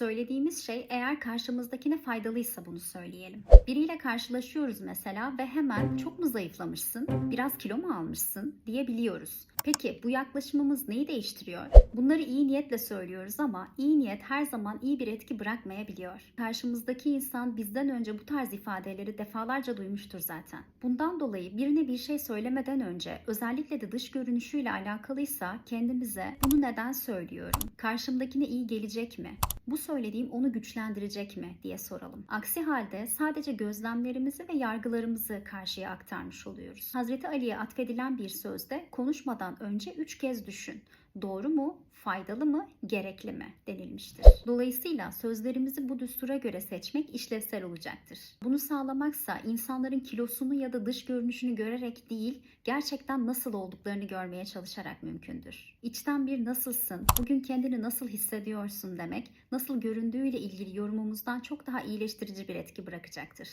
Söylediğimiz şey eğer karşımızdakine faydalıysa bunu söyleyelim. Biriyle karşılaşıyoruz mesela ve hemen çok mu zayıflamışsın, biraz kilo mu almışsın diyebiliyoruz. Peki bu yaklaşımımız neyi değiştiriyor? Bunları iyi niyetle söylüyoruz ama iyi niyet her zaman iyi bir etki bırakmayabiliyor. Karşımızdaki insan bizden önce bu tarz ifadeleri defalarca duymuştur zaten. Bundan dolayı birine bir şey söylemeden önce özellikle de dış görünüşüyle alakalıysa kendimize bunu neden söylüyorum? Karşımdakine iyi gelecek mi? Bu söylediğim onu güçlendirecek mi diye soralım. Aksi halde sadece gözlemlerimizi ve yargılarımızı karşıya aktarmış oluyoruz. Hazreti Ali'ye atfedilen bir sözde konuşmadan önce üç kez düşün. Doğru mu, faydalı mı, gerekli mi denilmiştir. Dolayısıyla sözlerimizi bu düstura göre seçmek işlevsel olacaktır. Bunu sağlamaksa insanların kilosunu ya da dış görünüşünü görerek değil, gerçekten nasıl olduklarını görmeye çalışarak mümkündür. İçten bir nasılsın, bugün kendini nasıl hissediyorsun demek, nasıl göründüğüyle ilgili yorumumuzdan çok daha iyileştirici bir etki bırakacaktır.